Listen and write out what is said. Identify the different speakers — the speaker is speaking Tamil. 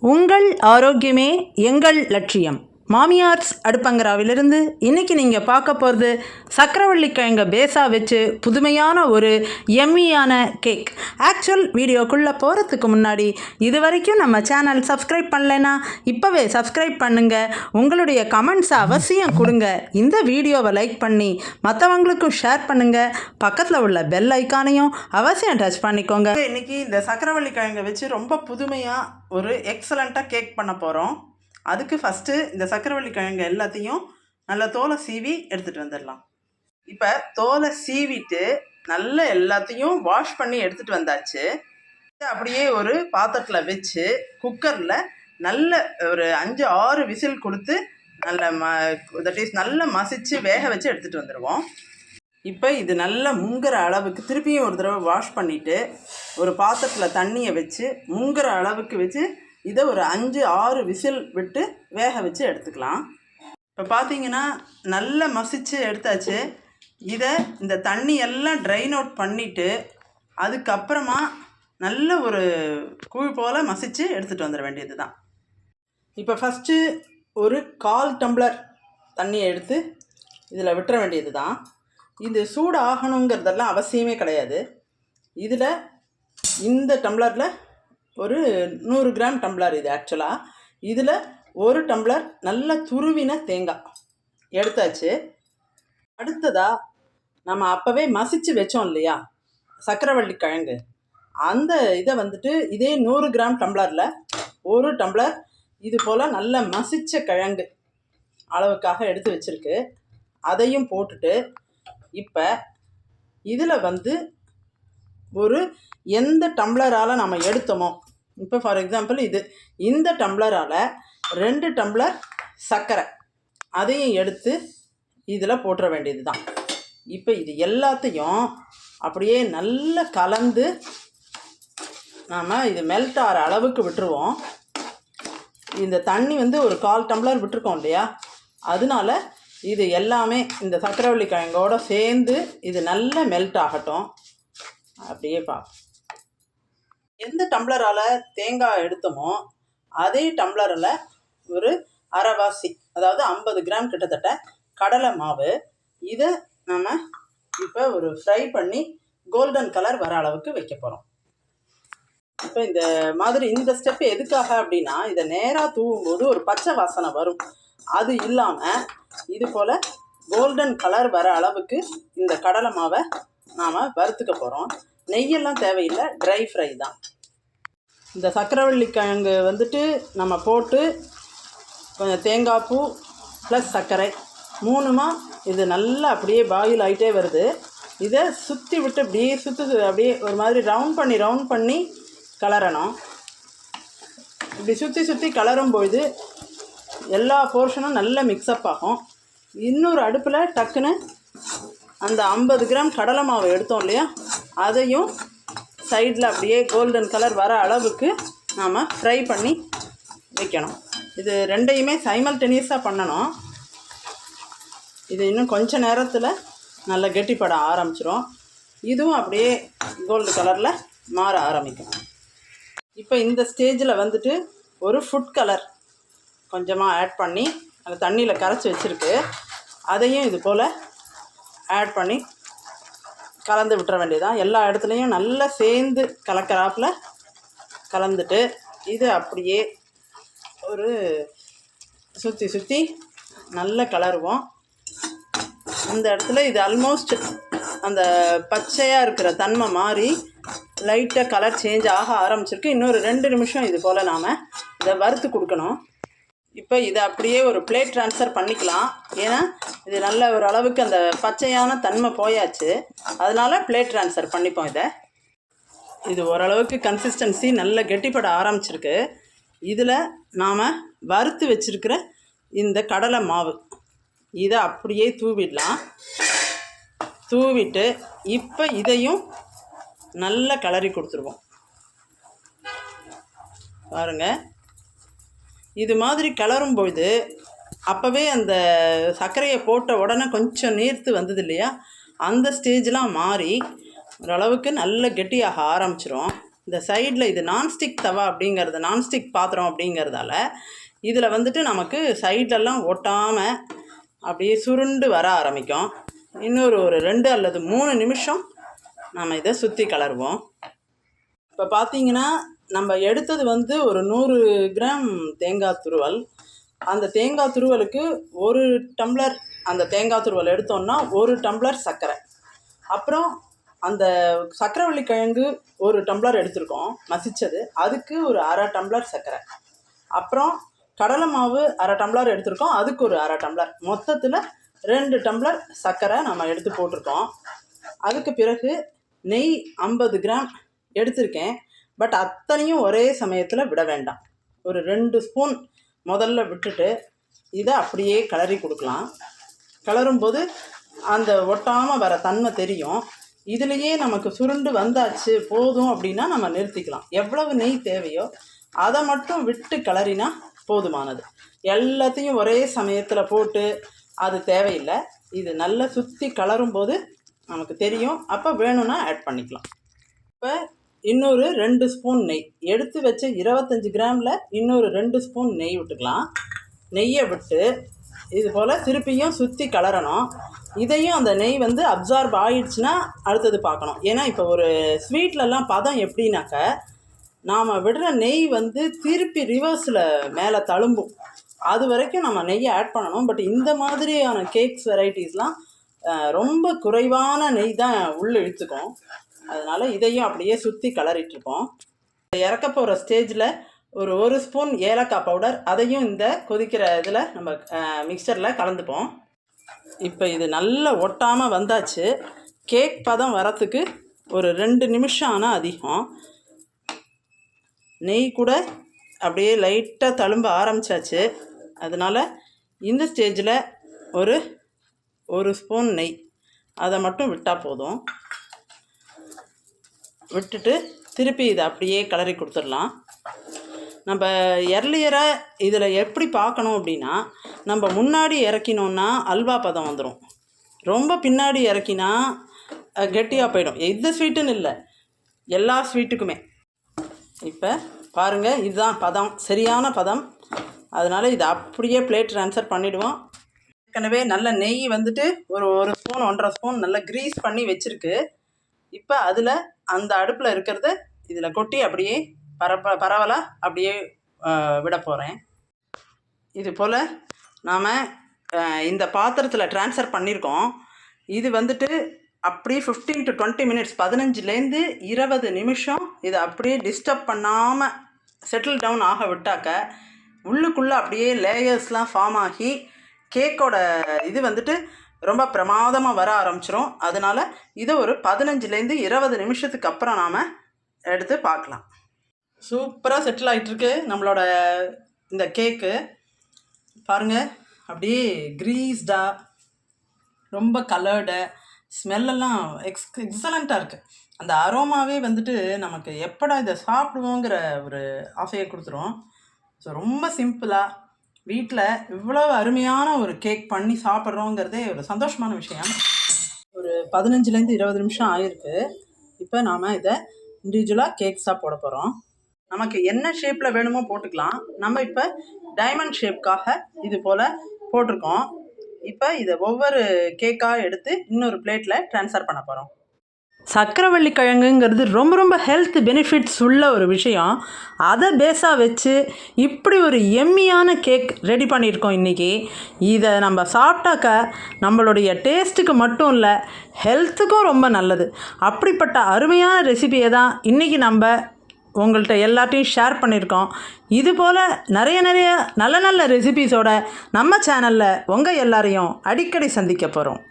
Speaker 1: உங்கள் ஆரோக்கியமே எங்கள் லட்சியம். மாமியார்ஸ் அடுப்பங்கராவிலிருந்து இன்றைக்கி நீங்கள் பார்க்க போகிறது சக்கரவள்ளி கிழங்க பேஸாக வச்சு புதுமையான ஒரு எம்மியான கேக் ஆக்சுவல் வீடியோக்குள்ளே போகிறதுக்கு முன்னாடி இது வரைக்கும் நம்ம சேனல் சப்ஸ்கிரைப் பண்ணலைன்னா இப்போவே சப்ஸ்கிரைப் பண்ணுங்கள் உங்களுடைய கமெண்ட்ஸை அவசியம் கொடுங்க. இந்த வீடியோவை லைக் பண்ணி மற்றவங்களுக்கும் ஷேர் பண்ணுங்கள் பக்கத்தில் உள்ள பெல் ஐக்கானையும் அவசியம் டச் பண்ணிக்கோங்க. இன்றைக்கி இந்த சக்கரவள்ளி கிழங்க வச்சு ரொம்ப புதுமையாக ஒரு எக்ஸலண்ட்டாக கேக் பண்ண போகிறோம் அதுக்கு ஃபஸ்ட்டு இந்த சக்கரவள்ளி கிழங்கு எல்லாத்தையும் நல்லா தோலை சீவி எடுத்துகிட்டு வந்துடலாம். இப்போ தோலை சீவிட்டு நல்ல எல்லாத்தையும் வாஷ் பண்ணி எடுத்துகிட்டு வந்தாச்சு. அப்படியே ஒரு பாத்திரத்தில் வச்சு குக்கரில் நல்ல ஒரு அஞ்சு ஆறு விசில் கொடுத்து நல்ல ம தட் இஸ் நல்லா மசிச்சு வேக வச்சு எடுத்துகிட்டு வந்துடுவோம் இப்போ இது நல்லா முங்குற அளவுக்கு திருப்பியும் ஒரு தடவை வாஷ் பண்ணிவிட்டு ஒரு பாத்திரத்தில் தண்ணியை வச்சு முங்குற அளவுக்கு வச்சு இதை ஒரு அஞ்சு ஆறு விசில் விட்டு வேக வச்சு எடுத்துக்கலாம். இப்போ பார்த்தீங்கன்னா நல்லா மசிச்சு எடுத்தாச்சு. இதை இந்த தண்ணி எல்லாம் ட்ரைன் அவுட் பண்ணிவிட்டு அதுக்கப்புறமா நல்ல ஒரு கூழ் போல் மசிச்சு எடுத்துகிட்டு வந்துட வேண்டியது தான் இப்போ ஃபஸ்ட்டு ஒரு கால் டம்ளர் தண்ணியை எடுத்து இதில் விட்டுற வேண்டியது தான் இது சூடு ஆகணுங்கிறதெல்லாம் அவசியமே கிடையாது. இதில் இந்த டம்ளரில் ஒரு நூறு கிராம் டம்ளர் இது ஆக்சுவலாக இதில் ஒரு டம்ளர் நல்ல துருவின தேங்காய் எடுத்தாச்சு. அடுத்ததாக நம்ம அப்போவே மசிச்சு வச்சோம் இல்லையா? சக்கரவள்ளி கிழங்கு. அந்த இதை வந்துட்டு இதே நூறு கிராம் டம்ளரில் ஒரு டம்ளர் இது போல் நல்ல மசிச்ச கிழங்கு அளவுக்காக எடுத்து வச்சுருக்கு. அதையும் போட்டுட்டு இப்போ இதில் வந்து ஒரு எந்த டம்ளரால் நம்ம எடுத்தோமோ இப்போ ஃபார் எக்ஸாம்பிள் இது இந்த டம்ளரால் ரெண்டு டம்ளர் சர்க்கரை அதையும் எடுத்து இதில் போட்டுற வேண்டியது தான் இப்போ இது எல்லாத்தையும் அப்படியே நல்லா கலந்து நாம் இது மெல்ட் ஆகிற அளவுக்கு விட்டுருவோம். இந்த தண்ணி வந்து ஒரு கால் டம்ளர் விட்டுருக்கோம் இல்லையா? அதனால இது எல்லாமே இந்த சக்கரவள்ளி கிழங்கோடு சேர்ந்து இது நல்லா மெல்ட் ஆகட்டும். அப்படியே பா. எந்த டம்ளரால் தேங்காய் எடுத்தோமோ அதே டம்ளரில் ஒரு அரைவாசி அதாவது ஐம்பது கிராம் கிட்டத்தட்ட கடலை மாவு. இதை நம்ம இப்போ ஒரு ஃப்ரை பண்ணி கோல்டன் கலர் வர அளவுக்கு வைக்க போகிறோம் இப்போ இந்த மாதிரி இந்த ஸ்டெப் எதுக்காக அப்படின்னா இதை நேராக தூவும்போது ஒரு பச்சை வாசனை வரும். அது இல்லாமல் இது போல் கோல்டன் கலர் வர அளவுக்கு இந்த கடலை மாவை நாம் வறுத்துக்க போகிறோம் நெய்யெல்லாம் தேவையில்லை ட்ரை ஃப்ரை தான். இந்த சக்கரவள்ளி கிழங்கு வந்துட்டு நம்ம போட்டு கொஞ்சம் தேங்காய் பூ ப்ளஸ் சர்க்கரை மூணுமா இது நல்லா அப்படியே பாயில் ஆகிட்டே வருது. இதை சுற்றி விட்டு அப்படியே சுற்று அப்படியே ஒரு மாதிரி ரவுண்ட் பண்ணி ரவுண்ட் பண்ணி கலரணும். இப்படி சுற்றி சுற்றி கலரும் பொழுது எல்லா போர்ஷனும் நல்லா மிக்சப் ஆகும். இன்னொரு அடுப்பில் டக்குன்னு அந்த ஐம்பது கிராம் கடலை மாவு எடுத்தோம் இல்லையா? அதையும் சைடில் அப்படியே கோல்டன் கலர் வர அளவுக்கு நாம் ஃப்ரை பண்ணி வைக்கணும். இது ரெண்டையுமே சைமல்டேனியஸாக பண்ணணும். இது இன்னும் கொஞ்ச நேரத்தில் நல்லா கெட்டிப்பட ஆரம்பிச்சிரும். இதுவும் அப்படியே கோல்டு கலரில் மாற ஆரம்பிக்கும். இப்போ இந்த ஸ்டேஜில் வந்துட்டு ஒரு ஃபுட் கலர் கொஞ்சமாக ஆட் பண்ணி அந்த தண்ணியில் கரைச்சி வச்சுருக்கு. அதையும் இது போல் ஆட் பண்ணி கலந்து விட்டுற வேண்டியதான் எல்லா இடத்துலையும் நல்லா சேர்ந்து கலக்கிறாப்பில் கலந்துட்டு இது அப்படியே ஒரு சுற்றி சுற்றி நல்லா கலருவோம். அந்த இடத்துல இது ஆல்மோஸ்ட் அந்த பச்சையாக இருக்கிற தன்மை மாறி லைட்டாக கலர் சேஞ்ச் ஆக ஆரம்பிச்சிருக்கு. இன்னொரு ரெண்டு நிமிஷம் இது போல் நாம் இதை வறுத்து கொடுக்கணும். இப்போ இதை அப்படியே ஒரு பிளேட் ட்ரான்ஸ்ஃபர் பண்ணிக்கலாம். ஏன்னா இது நல்ல ஒரு அளவுக்கு அந்த பச்சையான தன்மை போயாச்சு. அதனால் பிளேட் ட்ரான்ஸ்ஃபர் பண்ணிப்போம் இதை. இது ஓரளவுக்கு கன்சிஸ்டன்சி நல்ல கெட்டிப்பட ஆரம்பிச்சிருக்கு. இதில் நாம் வறுத்து வச்சுருக்கிற இந்த கடலை மாவு. இதை அப்படியே தூவிடலாம். தூவிட்டு இப்போ இதையும் நல்லா கலரி கொடுத்துருவோம். பாருங்கள் இது மாதிரி கிளறும் பொழுது அப்போவே அந்த சர்க்கரையை போட்ட உடனே கொஞ்சம் நீர்த்து வந்தது இல்லையா? அந்த ஸ்டேஜ்லாம் மாறி ஓரளவுக்கு நல்ல கெட்டியாக ஆரம்பிச்சிரும். இந்த சைடில் இது நான்ஸ்டிக் தவா அப்படிங்கிறது நான்ஸ்டிக் பாத்திரம் அப்படிங்கிறதால இதில் வந்துட்டு நமக்கு சைடெல்லாம் ஒட்டாமல் அப்படியே சுருண்டு வர ஆரம்பிக்கும். இன்னொரு ஒரு ரெண்டு அல்லது மூணு நிமிஷம் நம்ம இதை சுற்றி கலருவோம் இப்போ பார்த்தீங்கன்னா நம்ம எடுத்தது வந்து ஒரு நூறு கிராம் தேங்காய் துருவல். அந்த தேங்காய் துருவலுக்கு ஒரு டம்ளர் அந்த தேங்காய் துருவல் எடுத்தோம்னா ஒரு டம்ளர் சர்க்கரை. அப்புறம் அந்த சர்க்கரைவள்ளி கிழங்கு ஒரு டம்ளர் எடுத்திருக்கோம் மசித்தது அதுக்கு ஒரு அரை டம்ளர் சர்க்கரை. அப்புறம் கடலை மாவு அரை டம்ளர் எடுத்திருக்கோம் அதுக்கு ஒரு அரை டம்ளர். மொத்தத்தில் ரெண்டு டம்ளர் சர்க்கரை நம்ம எடுத்து போட்டிருக்கோம். அதுக்கு பிறகு நெய் ஐம்பது கிராம் எடுத்திருக்கேன். பட் அத்தனையும் ஒரே சமயத்தில் விட வேண்டாம். ஒரு ரெண்டு ஸ்பூன் முதல்ல விட்டுட்டு இதை அப்படியே கிளறி கொடுக்கலாம். கிளறும்போது அந்த ஒட்டாமல் வர தன்மை தெரியும். இதுலேயே நமக்கு சுருண்டு வந்தாச்சு போதும் அப்படின்னா நம்ம நிறுத்திக்கலாம். எவ்வளவு நெய் தேவையோ அதை மட்டும் விட்டு கிளறினா போதுமானது. எல்லாத்தையும் ஒரே சமயத்தில் போட்டு அது தேவையில்லை. இது நல்லா சுற்றி கலரும் போது நமக்கு தெரியும். அப்போ வேணும்னா ஆட் பண்ணிக்கலாம். இப்போ இன்னொரு ரெண்டு ஸ்பூன் நெய். எடுத்து வச்ச இருபத்தஞ்சி கிராமில் இன்னொரு ரெண்டு ஸ்பூன் நெய் விட்டுக்கலாம். நெய்யை விட்டு இது போல் திருப்பியும் சுற்றி கலரணும். இதையும் அந்த நெய் வந்து அப்சார்ப் ஆயிடுச்சுன்னா அடுத்தது பார்க்கணும். ஏன்னா இப்போ ஒரு ஸ்வீட்லலாம் பதம் எப்படின்னாக்க நாம் விடுற நெய் வந்து திருப்பி ரிவர்ஸில் மேலே தழும்பும். அது வரைக்கும் நம்ம நெய்யை ஆட் பண்ணணும். பட் இந்த மாதிரியான கேக்ஸ் வெரைட்டிஸ்லாம் ரொம்ப குறைவான நெய் தான் உள்ளே இழுத்துக்கும். அதனால் இதையும் அப்படியே சுற்றி கலரிட்டுருக்கோம் இறக்க போகிற ஸ்டேஜில் ஒரு ஒரு ஸ்பூன் ஏலக்காய் பவுடர் அதையும் இந்த கொதிக்கிற இதில் நம்ம மிக்சரில் கலந்துப்போம். இப்போ இது நல்லா ஒட்டாமல் வந்தாச்சு. கேக் பதம் வரத்துக்கு ஒரு ரெண்டு நிமிஷம் ஆனால் அதிகம். நெய் கூட அப்படியே லைட்டாக தழும்ப ஆரம்பித்தாச்சு அதனால் இந்த ஸ்டேஜில் ஒரு ஒரு ஸ்பூன் நெய். அதை மட்டும் விட்டால் போதும். விட்டுட்டு திருப்பி இதை அப்படியே கிளறி கொடுத்துடலாம். நம்ம எர்லியராக இதில் எப்படி பார்க்கணும் அப்படின்னா நம்ம முன்னாடி இறக்கினோன்னா அல்வா பதம் வந்துடும் ரொம்ப பின்னாடி இறக்கினா கெட்டியாக போயிடும். எந்த ஸ்வீட்டுன்னு இல்லை. எல்லா ஸ்வீட்டுக்குமே இப்போ பாருங்கள் இதுதான் பதம். சரியான பதம். அதனால் இதை அப்படியே பிளேட் ட்ரான்ஸ்ஃபர் பண்ணிவிடுவோம் ஏற்கனவே நல்ல நெய் வந்துட்டு ஒரு ஒரு ஸ்பூன் ஒன்றரை ஸ்பூன் நல்லா க்ரீஸ் பண்ணி வச்சுருக்கு. இப்போ அதில் அந்த அடுப்பில் இருக்கிறத இதில் கொட்டி அப்படியே பரப்ப பரவலாக அப்படியே விட போகிறேன் இது போல் நாம் இந்த பாத்திரத்தில் ட்ரான்ஸ்ஃபர் பண்ணியிருக்கோம் இது வந்துட்டு அப்படியே ஃபிஃப்டீன் டு டுவெண்ட்டி மினிட்ஸ் பதினஞ்சுலேருந்து இருபது நிமிஷம் இதை அப்படியே டிஸ்டர்ப் பண்ணாமல் செட்டில் டவுன் ஆக விட்டாக்க உள்ளுக்குள்ளே அப்படியே லேயர்ஸ்லாம் ஃபார்ம் ஆகி கேக்கோட இது வந்துட்டு ரொம்ப பிரமாதமாக வர ஆரம்பிச்சிரும். அதனால் இதை ஒரு பதினஞ்சுலேருந்து இருபது நிமிஷத்துக்கு அப்புறம் நாம் எடுத்து பார்க்கலாம். சூப்பராக செட்டில் ஆகிட்டுருக்கு நம்மளோட இந்த கேக்கு பாருங்கள் அப்படியே க்ரீஸ்டாக ரொம்ப கலர்டு ஸ்மெல்லெல்லாம் எக்ஸ் எக்ஸலண்ட்டாக இருக்குது அந்த அரோமாவே வந்துட்டு நமக்கு எப்படா இதை சாப்பிடுவோங்கிற ஒரு ஆசையை கொடுத்துரும். ஸோ ரொம்ப சிம்பிளாக வீட்டில் இவ்வளோ அருமையான ஒரு கேக் பண்ணி சாப்பிட்றோங்கிறதே ஒரு சந்தோஷமான விஷயம். ஒரு பதினஞ்சுலேருந்து இருபது நிமிஷம் ஆயிருக்கு. இப்போ நாம் இதை இண்டிவிஜுவலாக கேக்ஸாக போட போகிறோம் நமக்கு என்ன ஷேப்பில் வேணுமோ போட்டுக்கலாம். நம்ம இப்போ டைமண்ட் ஷேப்காக இது போல் போட்டிருக்கோம். இப்போ இதை ஒவ்வொரு கேக்காக எடுத்து இன்னொரு பிளேட்டில் ட்ரான்ஸ்ஃபர் பண்ண போகிறோம் சக்கரவள்ளி கிழங்குங்கிறது ரொம்ப ரொம்ப ஹெல்த் பெனிஃபிட்ஸ் உள்ள ஒரு விஷயம். அதை பேஸாக வச்சு இப்படி ஒரு எம்மியான கேக் ரெடி பண்ணியிருக்கோம் இன்றைக்கி இதை நம்ம சாப்பிட்டாக்க நம்மளுடைய டேஸ்ட்டுக்கு மட்டும் இல்லை ஹெல்த்துக்கும் ரொம்ப நல்லது. அப்படிப்பட்ட அருமையான ரெசிபியை தான் இன்றைக்கி நம்ம உங்கள்கிட்ட எல்லாத்தையும் ஷேர் பண்ணியிருக்கோம். இது போல் நிறைய நிறைய நல்ல நல்ல ரெசிபிஸோட நம்ம சேனலில் உங்கள் எல்லாரையும் அடிக்கடி சந்திக்க போகிறோம்